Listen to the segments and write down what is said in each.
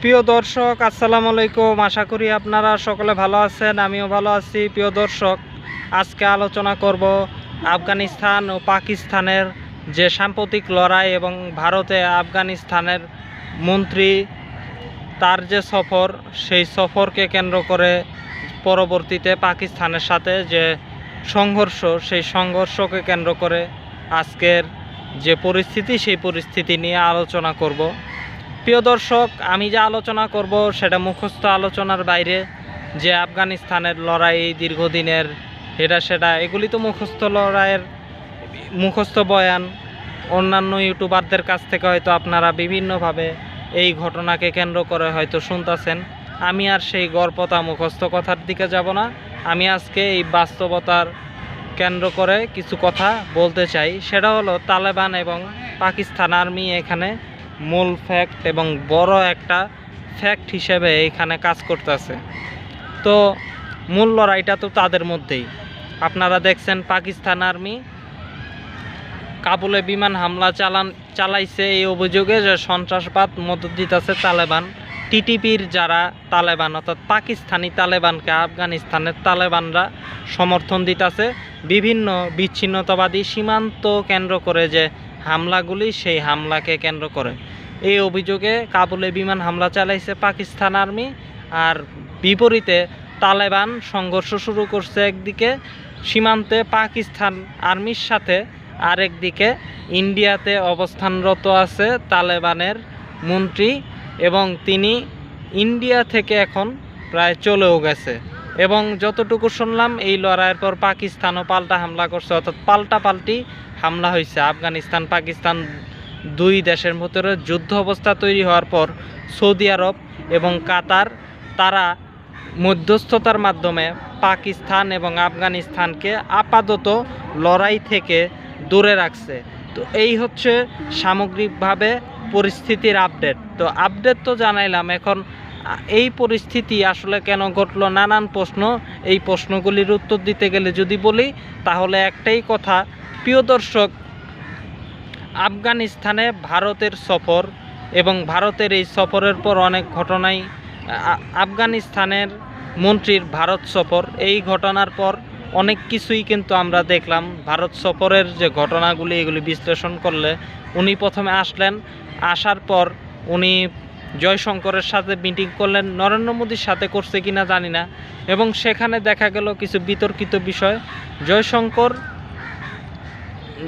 প্রিয় দর্শক, আসসালামু আলাইকুম। আশা করি আপনারা সকলে ভালো আছেন, আমিও ভালো আছি। প্রিয় দর্শক, আজকে আলোচনা করব আফগানিস্তান ও পাকিস্তানের যে সাম্প্রতিক লড়াই এবং ভারতে আফগানিস্তানের মন্ত্রী তার যে সফর, সেই সফরকে কেন্দ্র করে পরবর্তীতে পাকিস্তানের সাথে যে সংঘর্ষ, সেই সংঘর্ষকে কেন্দ্র করে আজকের যে পরিস্থিতি, সেই পরিস্থিতি নিয়ে আলোচনা করব। প্রিয় দর্শক, আমি যা আলোচনা করব সেটা মুখস্থ আলোচনার বাইরে, যে আফগানিস্তানের লড়াই দীর্ঘদিনের এটা সেটা এগুলি তো মুখস্থ লড়াইয়ের মুখস্থ বয়ান। অন্যান্য ইউটিউবারদের কাছ থেকে হয়তো আপনারা বিভিন্নভাবে এই ঘটনাকে কেন্দ্র করে হয়তো শুনতেছেন। আমি আর সেই গর্বতা মুখস্থ কথার দিকে যাব না। আমি আজকে এই বাস্তবতার কেন্দ্র করে কিছু কথা বলতে চাই। সেটা হলো, তালেবান এবং পাকিস্তান আর্মি এখানে মূল ফ্যাক্ট এবং বড় একটা ফ্যাক্ট হিসেবে এখানে কাজ করতেছে। তো মূল লড়াইটা তো তাদের মধ্যেই। আপনারা দেখছেন পাকিস্তান আর্মি কাবুলে বিমান হামলা চালান চালাইছে এই অভিযোগে যে সন্ত্রাসবাদ মদত দিতেছে তালেবান। টিটিপির যারা তালেবান, অর্থাৎ পাকিস্তানি তালেবানকে আফগানিস্তানের তালেবানরা সমর্থন দিতেছে। বিভিন্ন বিচ্ছিন্নতাবাদী সীমান্ত কেন্দ্র করে যে হামলাগুলি, সেই হামলাকে কেন্দ্র করে। এই অভিযোগে কাবুলে বিমান হামলা চালাইছে পাকিস্তান আর্মি আর বিপরীতে তালেবান সংঘর্ষ শুরু করছে একদিকে, সীমান্তে পাকিস্তান আর্মির সাথে আরেকদিকে ইন্ডিয়াতে অবস্থানরত আছে তালেবানের মন্ত্রী এবং তিনি ইন্ডিয়া থেকে এখন প্রায় চলেও গেছে। এবং যতটুকু শুনলাম, এই লড়াইয়ের পর পাকিস্তানও পাল্টা হামলা করছে, অর্থাৎ পাল্টা পাল্টি হামলা হয়েছে আফগানিস্তান পাকিস্তান দুই দেশের ভিতরে যুদ্ধ অবস্থা তৈরি হওয়ার পর সৌদি আরব এবং কাতার, তারা মধ্যস্থতার মাধ্যমে পাকিস্তান এবং আফগানিস্তানকে আপাতত লড়াই থেকে দূরে রাখছে। তো এই হচ্ছে সামগ্রিকভাবে পরিস্থিতির আপডেট। তো আপডেট তো জানাইলাম, এখন এই পরিস্থিতি আসলে কেন ঘটলো নানান প্রশ্ন। এই প্রশ্নগুলির উত্তর দিতে গেলে যদি বলি, তাহলে একটাই কথা, প্রিয় দর্শক আফগানিস্তানে ভারতের সফর এবং ভারতের এই সফরের পর অনেক ঘটনাই আফগানিস্তানের মন্ত্রীর ভারত সফর। এই ঘটনার পর অনেক কিছুই কিন্তু আমরা দেখলাম। ভারত সফরের যে ঘটনাগুলি, এগুলি বিশ্লেষণ করলে উনি প্রথমে আসলেন। আসার পর উনি জয়শঙ্করের সাথে মিটিং করলেন, নরেন্দ্র মোদীর সাথে করছে কিনা জানি না। এবং সেখানে দেখা গেল কিছু বিতর্কিত বিষয়। জয়শঙ্কর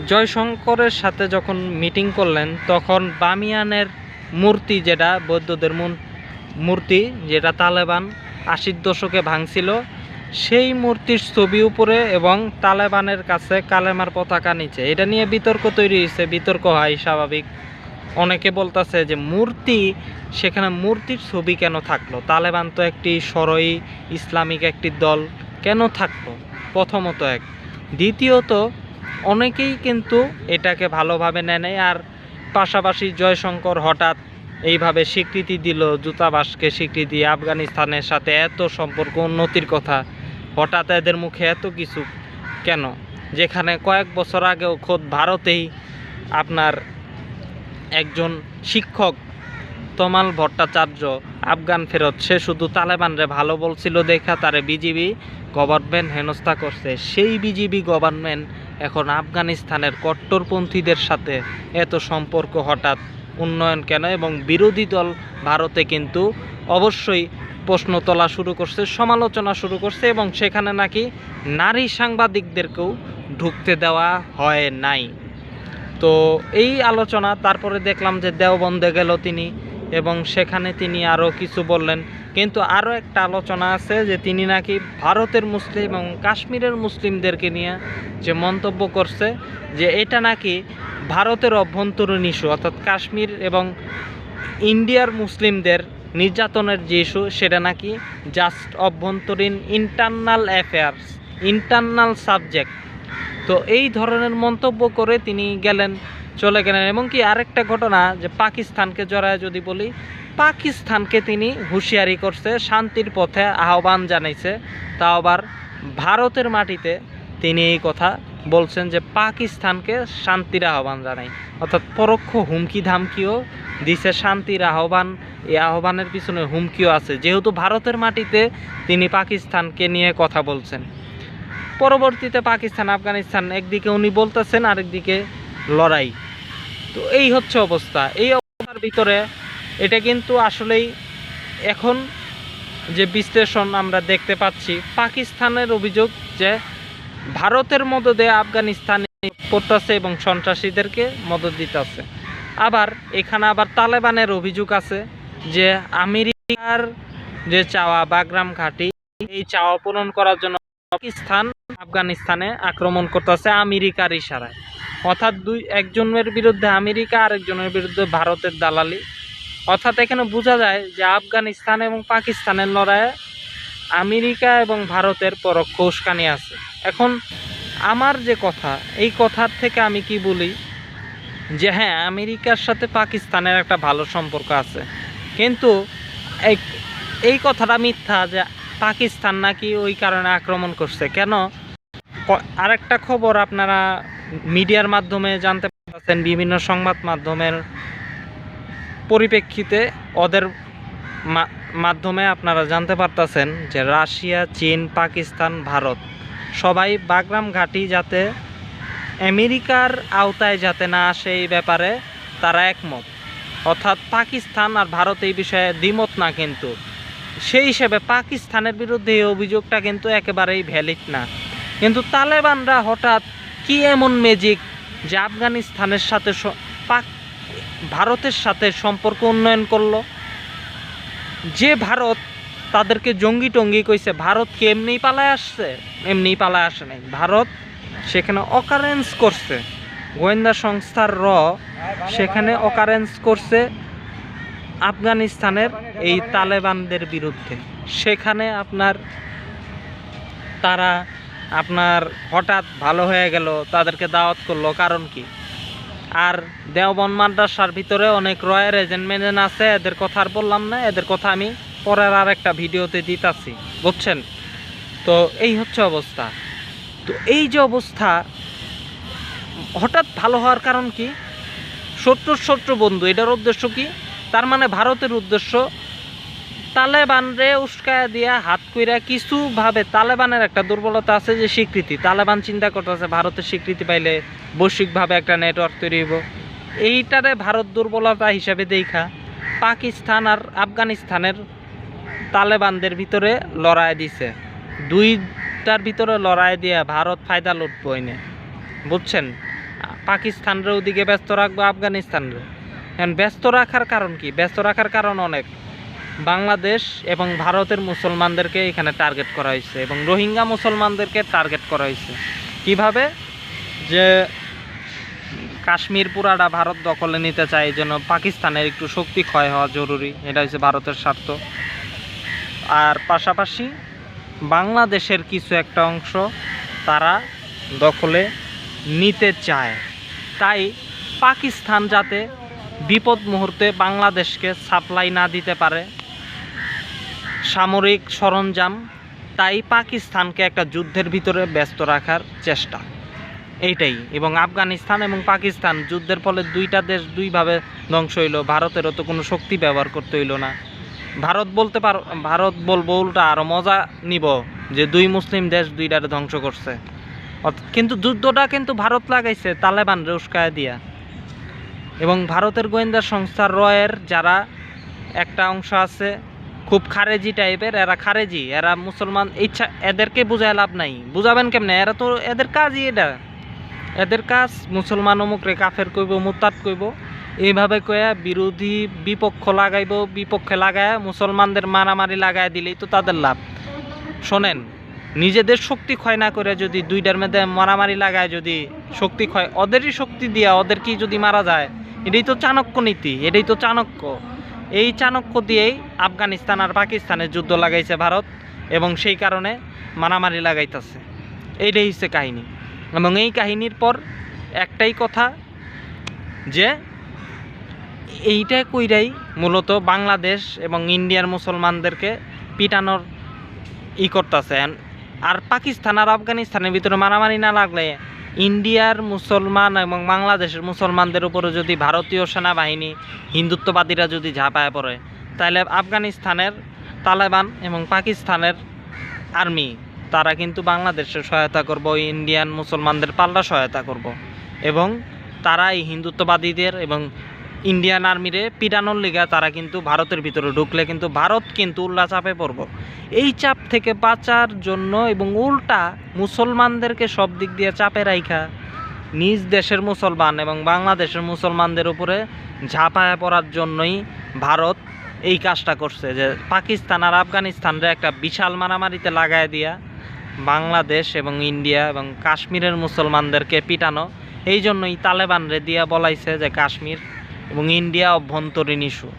জয়শঙ্করের সাথে যখন মিটিং করলেন, তখন বামিয়ানের মূর্তি যেটা বৌদ্ধদের মূর্তি যেটা তালেবান আশির দশকে ভাঙছিল, সেই মূর্তির ছবি উপরে এবং তালেবানের কাছে কালেমার পতাকা নিচে। এটা নিয়ে বিতর্ক তৈরি হয়েছে, বিতর্ক হয় স্বাভাবিক। অনেকে বলতেছে যে মূর্তি, সেখানে মূর্তির ছবি কেন থাকল? তালেবান তো একটি সরই, ইসলামিক একটি দল, কেন থাকল? প্রথমত এক। দ্বিতীয়ত অনেকেই কিন্তু এটাকে ভালোভাবে নেয় নেয় আর পাশাপাশি জয়শঙ্কর হঠাৎ এইভাবে স্বীকৃতি দিল দূতাবাসকে, স্বীকৃতি আফগানিস্তানের সাথে এত সম্পর্ক, উন্নতির কথা। হঠাৎ এদের মুখে এত কিছু কেন? যেখানে কয়েক বছর আগেও খোদ ভারতেই আপনার একজন শিক্ষক তমাল ভট্টাচার্য আফগান ফেরত, সে শুধু তালেবানরে ভালো বলছিল দেখা, তারে বিজিবি গভর্নমেন্ট হেনস্থা করছে। সেই বিজিবি গভর্নমেন্ট এখন আফগানিস্তানের কট্টরপন্থীদের সাথে এত সম্পর্ক হঠাৎ উন্নয়ন কেন এবং বিরোধী দল ভারতে কিন্তু অবশ্যই প্রশ্ন তোলা শুরু করছে, সমালোচনা শুরু করছে এবং সেখানে নাকি নারী সাংবাদিকদেরকেও ঢুকতে দেওয়া হয় নাই। তো এই আলোচনা, তারপরে দেখলাম যে দেওবন্দে গেল তিনি এবং সেখানে তিনি আরও কিছু বললেন। কিন্তু আরও একটা আলোচনা আছে যে তিনি নাকি ভারতের মুসলিম এবং কাশ্মীরের মুসলিমদেরকে নিয়ে যে মন্তব্য করছে যে এটা নাকি ভারতের অভ্যন্তরীণ ইস্যু, অর্থাৎ কাশ্মীর এবং ইন্ডিয়ার মুসলিমদের নির্যাতনের যে ইস্যু, সেটা নাকি জাস্ট অভ্যন্তরীণ ইন্টারনাল অ্যাফেয়ার্স ইন্টারনাল সাবজেক্ট তো এই ধরনের মন্তব্য করে তিনি গেলেন, চলে গেলেন। এবং কি আরেকটা ঘটনা যে পাকিস্তানকে জড়ায় যদি বলি পাকিস্তানকে তিনি হুঁশিয়ারি করছে, শান্তির পথে আহ্বান জানাইছে। তা আবার ভারতের মাটিতে তিনি এই কথা বলছেন যে, পাকিস্তানকে শান্তির আহ্বান জানাই। অর্থাৎ পরোক্ষ হুমকি ধামকিও দিছে শান্তির আহ্বান। এই আহ্বানের পিছনে হুমকিও আছে। যেহেতু ভারতের মাটিতে তিনি পাকিস্তানকে নিয়ে কথা বলছেন। পরবর্তীতে পাকিস্তান, আফগানিস্তান, একদিকে উনি বলতেছেন, আরেকদিকে লড়াই। তো এই হচ্ছে অবস্থা। এই অবস্থার ভিতরে এটা কিন্তু আসলেই এখন যে বিশ্লেষণ আমরা দেখতে পাচ্ছি, পাকিস্তানের অভিযোগ যে ভারতের মদদে আফগানিস্তানে করতেছে এবং সন্ত্রাসীদেরকে মদত দিতেছে। আবার এখানে আবার তালেবানের অভিযোগ আছে যে আমেরিকার যে চাওয়া বাগরাম ঘাঁটি, এই চাওয়া পূরণ করার জন্য পাকিস্তান আফগানিস্তানে আক্রমণ করতেছে আমেরিকার ইশারায়। অর্থাৎ দুই একজনের বিরুদ্ধে আমেরিকা, আরেকজনের বিরুদ্ধে ভারতের দালালি অর্থাৎ এখানে বোঝা যায় যে আফগানিস্তান এবং পাকিস্তানের লড়াইয়ে আমেরিকা এবং ভারতের পরোক্ষ উস্কানি আছে। এখন আমার যে কথা, এই কথার থেকে আমি কি বলি? যে হ্যাঁ আমেরিকার সাথে পাকিস্তানের একটা ভালো সম্পর্ক আছে। কিন্তু এই এই কথাটা মিথ্যা যে পাকিস্তান নাকি ওই কারণে আক্রমণ করছে। কেন? আরেকটা খবর আপনারা মিডিয়ার মাধ্যমে জানতে পারছেন বিভিন্ন সংবাদ মাধ্যমের পরিপ্রেক্ষিতে ওদের মাধ্যমে আপনারা জানতে পারতেছেন যে রাশিয়া, চীন, পাকিস্তান, ভারত সবাই বাগরাম ঘাঁটি যাতে আমেরিকার আওতায় যাতে না আসে এই ব্যাপারে তারা একমত। অর্থাৎ পাকিস্তান আর ভারত এই বিষয়ে দ্বিমত না কিন্তু। সেই হিসেবে পাকিস্তানের বিরুদ্ধে এই অভিযোগটা কিন্তু একেবারেই ভ্যালিড না। কিন্তু তালেবানরা হঠাৎ কি এমন ম্যাজিক যে আফগানিস্তানের সাথে পাক ভারতের সাথে সম্পর্ক উন্নয়ন করল। যে ভারত তাদেরকে জঙ্গি টঙ্গি কইছে, ভারত কি এমনিই পালায় আসছে? এমনিই পালায় আসে নাই। ভারত সেখানে অকারেন্স করছে। গোয়েন্দা সংস্থার র সেখানে অকারেন্স করছে আফগানিস্তানের এই তালেবানদের বিরুদ্ধে। সেখানে আপনার তারা আপনার হঠাৎ ভালো হয়ে গেল, তাদেরকে দাওয়াত করল। কারণ কি? আর দেওবন মাদ্রাসার ভিতরে অনেক রয়ের এজেন্ট মেজেন্ট আছে, এদের কথা আর বললাম না, এদের কথা আমি পরের আর একটা ভিডিওতে দিতাছি, বুঝছেন? তো এই হচ্ছে অবস্থা। তো এই যে অবস্থা, হঠাৎ ভালো হওয়ার কারণ কি? শত্রু শত্রু বন্ধু, এটার উদ্দেশ্য কি? তার মানে ভারতের উদ্দেশ্য তালেবানরে উস্কায়া দিয়া হাত কইরা কিছুভাবে তালেবানের একটা দুর্বলতা আছে যে স্বীকৃতি। তালেবান চিন্তা করতেছে ভারতের স্বীকৃতি পাইলে বৈশ্বিকভাবে একটা নেটওয়ার্ক তৈরি হইব। এইটারে ভারত দুর্বলতা হিসাবে দেখা, পাকিস্তান আর আফগানিস্তানের তালেবানদের ভিতরে লড়াই দিছে। দুইটার ভিতরে লড়াই দিয়া ভারত ফায়দা লুটবো এনে। বুঝছেন? পাকিস্তানরে ওদিকে ব্যস্ত রাখব, আফগানিস্তানরে। এখন ব্যস্ত রাখার কারণ কি? ব্যস্ত রাখার কারণ অনেক। বাংলাদেশ এবং ভারতের মুসলমানদেরকে এখানে টার্গেট করা হয়েছে এবং রোহিঙ্গা মুসলমানদেরকে টার্গেট করা হয়েছে। কীভাবে? যে কাশ্মীর পুরাটা ভারত দখলে নিতে চায়, এই জন্য পাকিস্তানের একটু শক্তি ক্ষয় হওয়া জরুরি, এটা হচ্ছে ভারতের স্বার্থ। আর পাশাপাশি বাংলাদেশের কিছু একটা অংশ তারা দখলে নিতে চায়। তাই পাকিস্তান যাতে বিপদ মুহূর্তে বাংলাদেশকে সাপ্লাই না দিতে পারে সামরিক সরঞ্জাম, তাই পাকিস্তানকে একটা যুদ্ধের ভিতরে ব্যস্ত রাখার চেষ্টা। এইটাই। এবং আফগানিস্তান এবং পাকিস্তান যুদ্ধের ফলে দুইটা দেশ দুইভাবে ধ্বংস হইল। ভারতেরও তো কোনো শক্তি ব্যবহার করতে হইল না। ভারত বলতে পার ভারত বলব উল্টা আরও মজা নিব যে দুই মুসলিম দেশ দুইটারে ধ্বংস করছে। কিন্তু যুদ্ধটা কিন্তু ভারত লাগাইছে তালেবান উস্কায় দিয়া। এবং ভারতের গোয়েন্দা সংস্থা রয়ের যারা একটা অংশ আছে খুব খারেজি টাইপের, এরা খারেজি, এরা মুসলমান, ইচ্ছা, এদেরকে বুঝায় লাভ নাই। বুঝাবেন কেমনে? এরা তো, এদের কাজই এটা। এদের কাজ, মুসলমান অমুকরে কাফের কইব মুতাত কইব। এইভাবে কয়া বিরোধী বিপক্ষ লাগাইব, বিপক্ষে লাগায় মুসলমানদের মারামারি লাগায় দিলেই তো তাদের লাভ। শোনেন, নিজেদের শক্তি ক্ষয় না করে যদি দুইটার মধ্যে মারামারি লাগায় যদি শক্তি ক্ষয়, ওদেরই শক্তি দিয়া ওদেরকেই যদি মারা যায়, এটাই তো চাণক্য নীতি, এটাই তো চাণক্য। এই চাণক্য দিয়েই আফগানিস্তান আর পাকিস্তানের যুদ্ধ লাগাইছে ভারত এবং সেই কারণে মারামারি লাগাইতেছে। এইটাই হচ্ছে কাহিনী। এবং এই কাহিনীর পর একটাই কথা যে, এইটা কইরাই মূলত বাংলাদেশ এবং ইন্ডিয়ার মুসলমানদেরকে পিটানোর ই করতেছে। আর পাকিস্তান আর আফগানিস্তানের ভিতরে মারামারি না লাগলে ইন্ডিয়ার মুসলমান এবং বাংলাদেশের মুসলমানদের উপরে যদি ভারতীয় সেনাবাহিনী, হিন্দুত্ববাদীরা যদি ঝাঁপায় পড়ে, তাহলে আফগানিস্তানের তালেবান এবং পাকিস্তানের আর্মি, তারা কিন্তু বাংলাদেশের সহায়তা করব, ইন্ডিয়ান মুসলমানদের পাল্লা সহায়তা করব। এবং তারা এই হিন্দুত্ববাদীদের এবং ইন্ডিয়ান আর্মিরে পিটানোর লিগা তারা কিন্তু ভারতের ভিতরে ঢুকলে কিন্তু ভারত কিন্তু উল্লা চাপে পড়ব। এই চাপ থেকে বাঁচার জন্য এবং উল্টা মুসলমানদেরকে সব দিক দিয়ে চাপে রাইখা, নিজ দেশের মুসলমান এবং বাংলাদেশের মুসলমানদের উপরে ঝাঁপায়া পড়ার জন্যই ভারত এই কাজটা করছে যে পাকিস্তান আর আফগানিস্তানরে একটা বিশাল মারামারিতে লাগায় দিয়া বাংলাদেশ এবং ইন্ডিয়া এবং কাশ্মীরের মুসলমানদেরকে পিটানো, এই জন্যই তালেবানরে দিয়া বলাইছে যে কাশ্মীর এবং ইন্ডিয়া অভ্যন্তরীণ ইস্যু।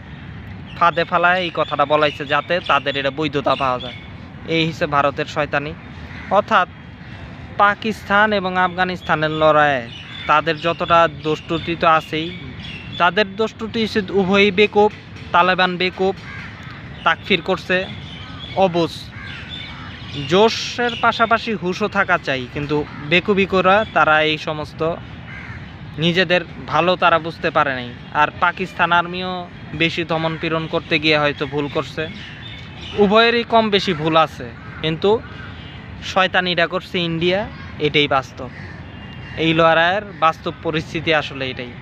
ফাঁদে ফালায় এই কথাটা বলাইছে যাতে তাদের এটা বৈধতা পাওয়া যায়। এই হিসেবে ভারতের শয়তানি। অর্থাৎ পাকিস্তান এবং আফগানিস্তানের লড়াইয়ে তাদের যতটা দোষ তো আছেই, তাদের দোষ হিসেবে উভয়ই বেকুব, তালেবান বেকুব, তাকফির করছে অবুজ। জোশের পাশাপাশি হুশও থাকা চাই, কিন্তু বেকুবি করা তারা এই সমস্ত নিজেদের ভালো তারা বুঝতে পারে নাই। আর পাকিস্তান আর্মিও বেশি দমন পীড়ন করতে গিয়ে হয়তো ভুল করছে। উভয়েরই কম বেশি ভুল আছে, কিন্তু শয়তানিটা করছে ইন্ডিয়া, এটাই বাস্তব। এই লড়াইয়ের বাস্তব পরিস্থিতি আসলে এটাই।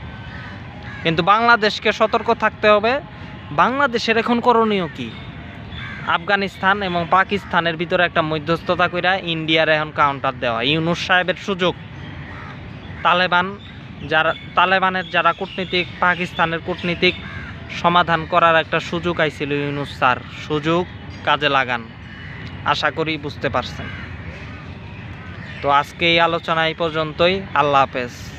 কিন্তু বাংলাদেশকে সতর্ক থাকতে হবে, বাংলাদেশের এখন করণীয় কি? আফগানিস্তান এবং পাকিস্তানের ভিতরে একটা মধ্যস্থতা কইরা ইন্ডিয়ার এখন কাউন্টার দেওয়া। ইউনুস সাহেবের সুযোগ। তালেবান যারা তালেবানের যারা কূটনীতিক, পাকিস্তানের কূটনীতিক সমাধান করার একটা সুযোগ আইছিল ইউনুস স্যার। সুযোগ কাজে লাগান, আশা করি বুঝতে পারছেন। তো আজকে এই আলোচনা এই পর্যন্তই। আল্লাহ হাফেজ।